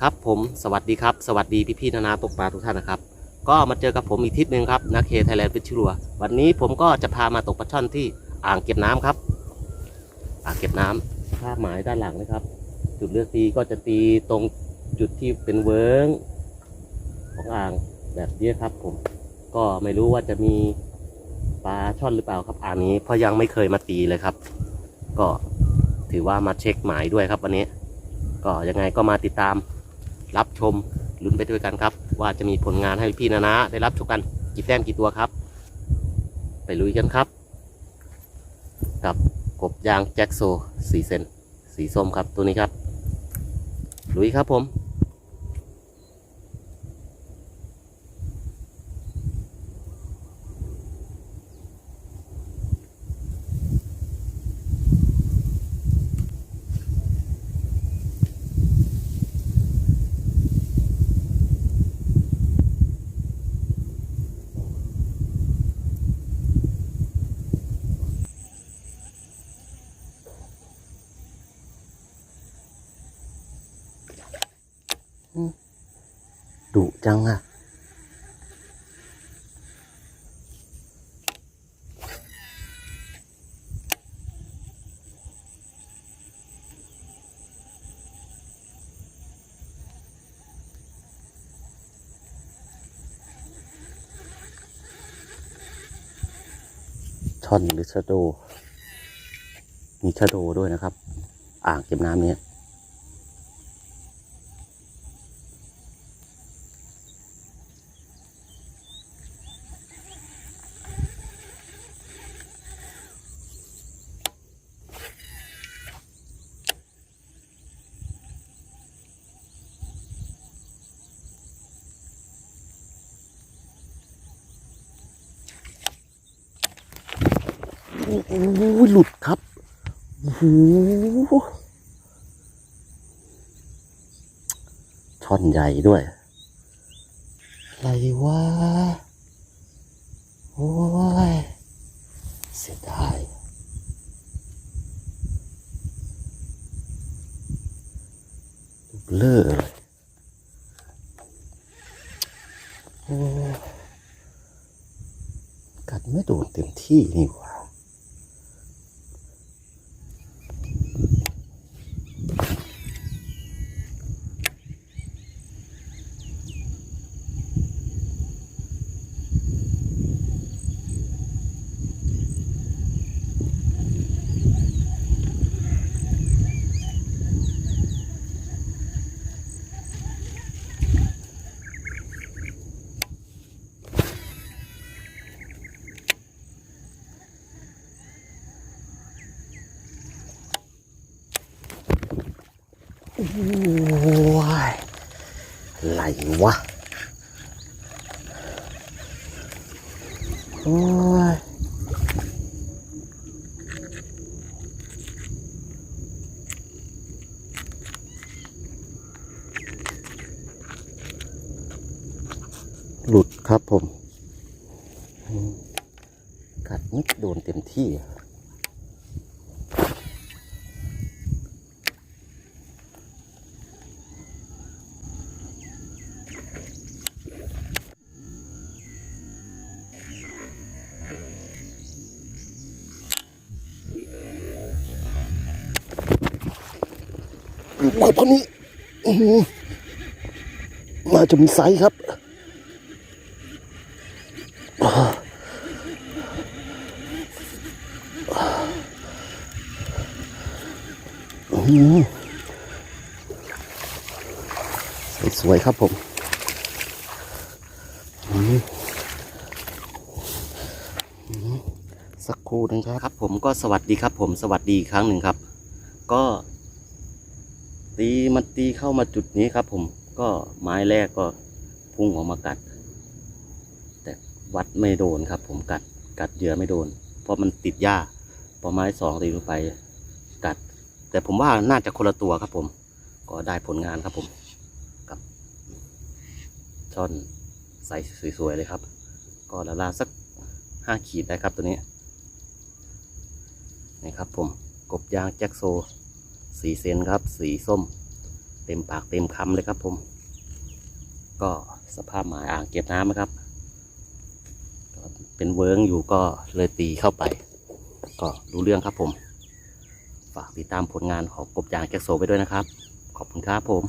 ครับผมสวัสดีครับ สวัสดีพี่พี่ๆนานาตกปลาทุกท่านนะครับ ก็มาเจอกับผมอีกทริปหนึ่งครับนาเคไทยแลนด์ฟิชชัววันนี้ผมก็จะพามาตกปลาช่อนที่อ่างเก็บน้ำครับ อ่างเก็บน้ำภาพหมายด้านหลังนะครับ จุดเลือกตีก็จะตีตรงจุดที่เป็นเวิ้งของอ่างแบบนี้ครับ ผมก็ไม่รู้ว่าจะมีปลาช่อนหรือเปล่าครับอ่างนี้เพราะยังไม่เคยมาตีเลยครับ ก็ ถือว่ามาเช็คหมายด้วยครับวันนี้ ก็ยังไงก็มาติดตามรับชมลุ้นไปด้วยกันครับ ว่าจะมีผลงานให้พี่นานะได้รับชมกันกี่แต้มกี่ตัวครับ ไปลุยกันครับ กับกบยางแจ็คโซสีเซนสีส้มครับตัวนี้ครับลุยครับผม ดุจังอะช่อนหรือชะโด มีชะโดด้วยนะครับ อ่างเก็บน้ำเนี้ย โอ้โหหลุดครับโอ้โหช่อนใหญ่ด้วยอะไรวะโอ้ยเสียดายเลอะเลยโอ้กัดไม่โดนเต็มที่นี่หว่า โอ้ยอะไรวะ โอ้ยหลุดครับผมอืมกัดนิดโดนเต็มที่ อะมาพอนี้มาจะมีไซส์ครับสวยครับผมสักครู่หนึงครับครับผมก็สวัสดีครับผมสวัสดีอีกครั้งหนึ่งครับ ก็ ตีมันตีเข้ามาจุดนี้ครับ ผมก็ไม้แรกก็พุ่งออกมากัด แต่วัดไม่โดนครับ ผมกัดกัดเหยื่อไม่โดน เพราะมันติดหญ้าพอไม้สองตีลงไปกัด แต่ผมว่าน่าจะคนละตัวครับ ผม ก็ได้ผลงานครับผมกับช่อนใสสวยๆเลยครับ ก็ละลาสักห้าขีดได้ครับตัวนี้นี่ครับผมกบยางแจ็คโซ สีเซนครับ สีส้ม เต็มปากเต็มคำเลยครับผม ก็สภาพหมายอ่างเก็บน้ำนะครับ เป็นเวิร์งอยู่ก็เลยตีเข้าไป ก็รู้เรื่องครับผม ฝากติดตามผลงานของกบยางแจ็คโซไปด้วยนะครับ ขอบคุณครับผม